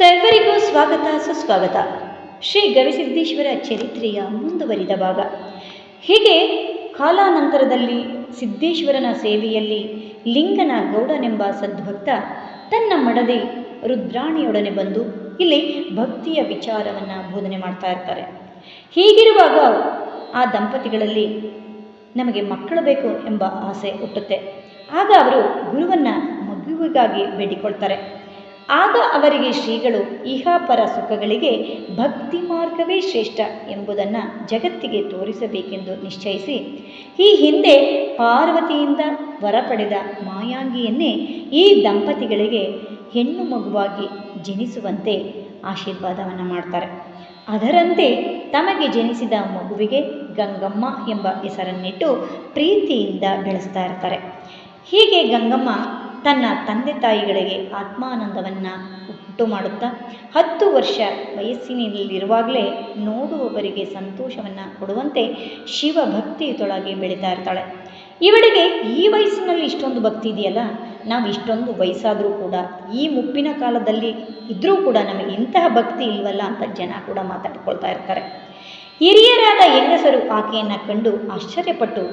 ಸರ್ವರಿಗೂ ಸ್ವಾಗತ, ಸುಸ್ವಾಗತ. ಶ್ರೀ ಗವಿಸಿದ್ದೇಶ್ವರ ಚರಿತ್ರೆಯ ಮುಂದುವರಿದ ಭಾಗ. ಹೀಗೆ ಕಾಲಾನಂತರದಲ್ಲಿ ಸಿದ್ದೇಶ್ವರನ ಸೇವೆಯಲ್ಲಿ ಲಿಂಗನ ಗೌಡನೆಂಬ ಸದ್ಭಕ್ತ ತನ್ನ ಮಡದಿ ರುದ್ರಾಣಿಯೊಡನೆ ಬಂದು ಇಲ್ಲಿ ಭಕ್ತಿಯ ವಿಚಾರವನ್ನು ಬೋಧನೆ ಮಾಡ್ತಾ ಇರ್ತಾರೆ. ಹೀಗಿರುವಾಗ ಆ ದಂಪತಿಗಳಲ್ಲಿ ನಮಗೆ ಮಕ್ಕಳು ಬೇಕು ಎಂಬ ಆಸೆ ಹುಟ್ಟುತ್ತೆ. ಆಗ ಅವರು ಗುರುವನ್ನು ಮಗುವಿಗಾಗಿ ಬೇಡಿಕೊಳ್ತಾರೆ. ಆಗ ಅವರಿಗೆ ಶ್ರೀಗಳು ಇಹಾಪರ ಸುಖಗಳಿಗೆ ಭಕ್ತಿ ಮಾರ್ಗವೇ ಶ್ರೇಷ್ಠ ಎಂಬುದನ್ನು ಜಗತ್ತಿಗೆ ತೋರಿಸಬೇಕೆಂದು ನಿಶ್ಚಯಿಸಿ, ಈ ಹಿಂದೆ ಪಾರ್ವತಿಯಿಂದ ವರ ಪಡೆದ ಮಾಯಾಂಗಿಯನ್ನೇ ಈ ದಂಪತಿಗಳಿಗೆ ಹೆಣ್ಣು ಮಗುವಾಗಿ ಜನಿಸುವಂತೆ ಆಶೀರ್ವಾದವನ್ನು ಮಾಡ್ತಾರೆ. ಅದರಂತೆ ತಮಗೆ ಜನಿಸಿದ ಮಗುವಿಗೆ ಗಂಗಮ್ಮ ಎಂಬ ಹೆಸರನ್ನಿಟ್ಟು ಪ್ರೀತಿಯಿಂದ ಬೆಳೆಸ್ತಾ ಇರ್ತಾರೆ. ಹೀಗೆ ಗಂಗಮ್ಮ ತನ್ನ ತಂದೆ ತಾಯಿಗಳಿಗೆ ಆತ್ಮಾನಂದವನ್ನು ಉಂಟು ಮಾಡುತ್ತಾ ಹತ್ತು ವರ್ಷ ವಯಸ್ಸಿನಲ್ಲಿರುವಾಗಲೇ ನೋಡುವವರಿಗೆ ಸಂತೋಷವನ್ನು ಕೊಡುವಂತೆ ಶಿವಭಕ್ತಿಯುತೊಳಗೆ ಬೆಳೀತಾ ಇರ್ತಾಳೆ. ಇವಳಿಗೆ ಈ ವಯಸ್ಸಿನಲ್ಲಿ ಇಷ್ಟೊಂದು ಭಕ್ತಿ ಇದೆಯಲ್ಲ? ನಾವು ಇಷ್ಟೊಂದು ವಯಸ್ಸಾದರೂ ಕೂಡ, ಈ ಮುಪ್ಪಿನ ಕಾಲದಲ್ಲಿ ಇದ್ದರೂ ಕೂಡ ನಮಗೆ ಇಂತಹ ಭಕ್ತಿ ಇಲ್ವಲ್ಲ? ಅಂತ ಜನ ಕೂಡ ಮಾತಾಡ್ಕೊಳ್ತಾ ಇರ್ತಾರೆ. ಹಿರಿಯರಾದ ಹೆಂಗಸರು ಆಕೆಯನ್ನು ಕಂಡು ಆಶ್ಚರ್ಯಪಟ್ಟು,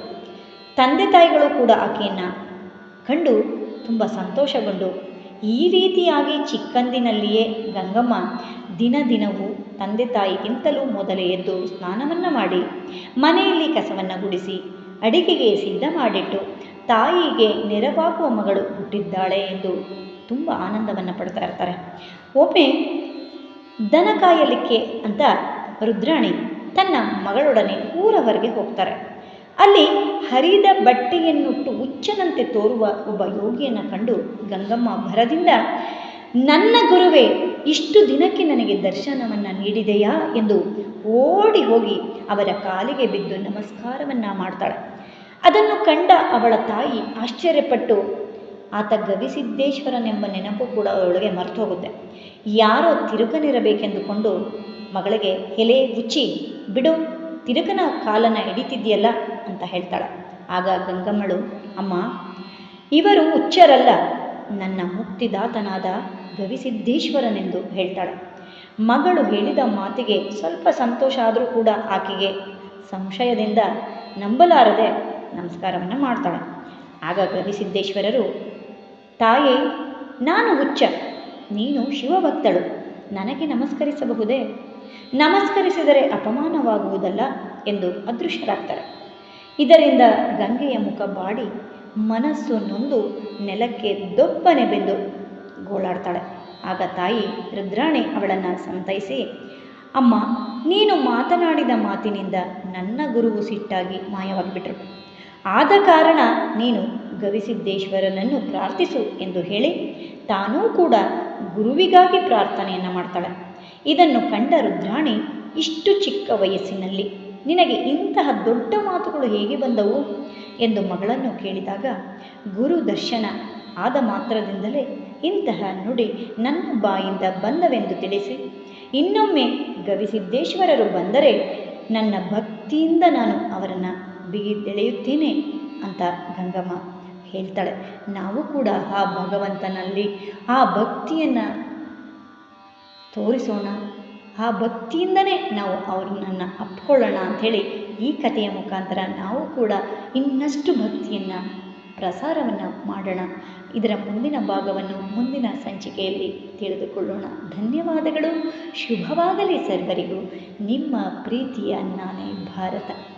ತಂದೆ ತಾಯಿಗಳು ಕೂಡ ಆಕೆಯನ್ನು ಕಂಡು ತುಂಬ ಸಂತೋಷಗೊಂಡು, ಈ ರೀತಿಯಾಗಿ ಚಿಕ್ಕಂದಿನಲ್ಲಿಯೇ ಗಂಗಮ್ಮ ದಿನ ದಿನವೂ ತಂದೆ ತಾಯಿಗಿಂತಲೂ ಮೊದಲೇ ಎದ್ದು ಸ್ನಾನವನ್ನು ಮಾಡಿ, ಮನೆಯಲ್ಲಿ ಕಸವನ್ನು ಗುಡಿಸಿ, ಅಡಿಗೆಗೆ ಸಿದ್ಧ ಮಾಡಿಟ್ಟು, ತಾಯಿಗೆ ನೆರವಾಗುವ ಮಗಳು ಹುಟ್ಟಿದ್ದಾಳೆ ಎಂದು ತುಂಬ ಆನಂದವನ್ನು ಪಡ್ತಾ ಇರ್ತಾರೆ. ಒಮ್ಮೆ ದನ ಕಾಯಲಿಕ್ಕೆ ಅಂತ ರುದ್ರಾಣಿ ತನ್ನ ಮಗಳೊಡನೆ ಊರ ಹೊರಗೆ ಹೋಗ್ತಾರೆ. ಅಲ್ಲಿ ಹರಿದ ಬಟ್ಟೆಯನ್ನುಟ್ಟು ಹುಚ್ಚನಂತೆ ತೋರುವ ಒಬ್ಬ ಯೋಗಿಯನ್ನು ಕಂಡು ಗಂಗಮ್ಮ ಭರದಿಂದ, ನನ್ನ ಗುರುವೇ, ಇಷ್ಟು ದಿನಕ್ಕೆ ನನಗೆ ದರ್ಶನವನ್ನು ನೀಡಿದೆಯಾ? ಎಂದು ಓಡಿ ಹೋಗಿ ಅವರ ಕಾಲಿಗೆ ಬಿದ್ದು ನಮಸ್ಕಾರವನ್ನು ಮಾಡ್ತಾಳೆ. ಅದನ್ನು ಕಂಡ ಅವಳ ತಾಯಿ ಆಶ್ಚರ್ಯಪಟ್ಟು, ಆತ ಗವಿಸಿದ್ದೇಶ್ವರನೆಂಬ ನೆನಪು ಕೂಡ ಅವಳಿಗೆ ಮರೆತು ಹೋಗುತ್ತೆ ಯಾರೋ ತಿರುಕನಿರಬೇಕೆಂದುಕೊಂಡು ಮಗಳಿಗೆ, ಎಲೆ ಉಚ್ಚಿ ಬಿಡು ತಿರುಕನ ಕಾಲನ್ನು ಹಿಡಿತಿದ್ಯಲ್ಲ ಅಂತ ಹೇಳ್ತಾಳೆ. ಆಗ ಗಂಗಮ್ಮಳು, ಅಮ್ಮ, ಇವರು ಹುಚ್ಚರಲ್ಲ. ನನ್ನ ಮುಕ್ತಿದಾತನಾದ ಗವಿಸಿದ್ದೇಶ್ವರನೆಂದು ಹೇಳ್ತಾಳೆ. ಮಗಳು ಹೇಳಿದ ಮಾತಿಗೆ ಸ್ವಲ್ಪ ಸಂತೋಷ ಆದರೂ ಕೂಡ ಆಕೆಗೆ ಸಂಶಯದಿಂದ ನಂಬಲಾರದೆ ನಮಸ್ಕಾರವನ್ನು ಮಾಡ್ತಾಳೆ. ಆಗ ಗವಿಸಿದ್ದೇಶ್ವರರು, ತಾಯಿ, ನಾನು ಹುಚ್ಚ. ನೀನು ಶಿವಭಕ್ತಳು. ನನಗೆ ನಮಸ್ಕರಿಸಬಹುದೇ? ನಮಸ್ಕರಿಸಿದರೆ ಅಪಮಾನವಾಗುವುದಲ್ಲ ಎಂದು ಅದೃಶ್ಯರಾಗ್ತಾರೆ ಇದರಿಂದ ಗಂಗೆಯ ಮುಖ ಬಾಡಿ ಮನಸ್ಸು ನೊಂದು ನೆಲಕ್ಕೆ ದೊಪ್ಪನೆ ಬೆಂದು ಗೋಳಾಡ್ತಾಳೆ. ಆಗ ತಾಯಿ ರುದ್ರಾಣಿ ಅವಳನ್ನು ಸಂತೈಸಿ, ಅಮ್ಮ, ನೀನು ಮಾತನಾಡಿದ ಮಾತಿನಿಂದ ನನ್ನ ಗುರುವು ಸಿಟ್ಟಾಗಿ ಮಾಯವಾಗಿಬಿಟ್ರು. ಆದ ಕಾರಣ ನೀನು ಗವಿಸಿದ್ದೇಶ್ವರನನ್ನು ಪ್ರಾರ್ಥಿಸು ಎಂದು ಹೇಳಿ ತಾನೂ ಕೂಡ ಗುರುವಿಗಾಗಿ ಪ್ರಾರ್ಥನೆಯನ್ನು ಮಾಡ್ತಾಳೆ. ಇದನ್ನು ಕಂಡ ರುದ್ರಾಣಿ, ಇಷ್ಟು ಚಿಕ್ಕ ವಯಸ್ಸಿನಲ್ಲಿ ನಿನಗೆ ಇಂತಹ ದೊಡ್ಡ ಮಾತುಗಳು ಹೇಗೆ ಬಂದವು? ಎಂದು ಮಗಳನ್ನು ಕೇಳಿದಾಗ, ಗುರು ದರ್ಶನ ಆದ ಮಾತ್ರದಿಂದಲೇ ಇಂತಹ ನುಡಿ ನನ್ನ ಬಾಯಿಂದ ಬಂದವೆಂದು ತಿಳಿಸಿ, ಇನ್ನೊಮ್ಮೆ ಗವಿಸಿದ್ದೇಶ್ವರರು ಬಂದರೆ ನನ್ನ ಭಕ್ತಿಯಿಂದ ನಾನು ಅವರನ್ನು ಬಿಗಿದೆಳೆಯುತ್ತೇನೆ ಅಂತ ಗಂಗಮ್ಮ ಹೇಳ್ತಾಳೆ. ನಾವು ಕೂಡ ಆ ಭಗವಂತನಲ್ಲಿ ಆ ಭಕ್ತಿಯನ್ನು ತೋರಿಸೋಣ. ಆ ಭಕ್ತಿಯಿಂದನೇ ನಾವು ಅವರನ್ನ ಅಪ್ಕೊಳ್ಳೋಣ ಅಂಥೇಳಿ ಈ ಕಥೆಯ ಮುಖಾಂತರ ನಾವು ಕೂಡ ಇನ್ನಷ್ಟು ಭಕ್ತಿಯನ್ನು, ಪ್ರಸಾರವನ್ನು ಮಾಡೋಣ. ಇದರ ಮುಂದಿನ ಭಾಗವನ್ನು ಮುಂದಿನ ಸಂಚಿಕೆಯಲ್ಲಿ ತಿಳಿದುಕೊಳ್ಳೋಣ. ಧನ್ಯವಾದಗಳು. ಶುಭವಾಗಲಿ ಸರ್ವರಿಗೂ. ನಿಮ್ಮ ಪ್ರೀತಿಯ ನಾನೇ ಭಾರತ.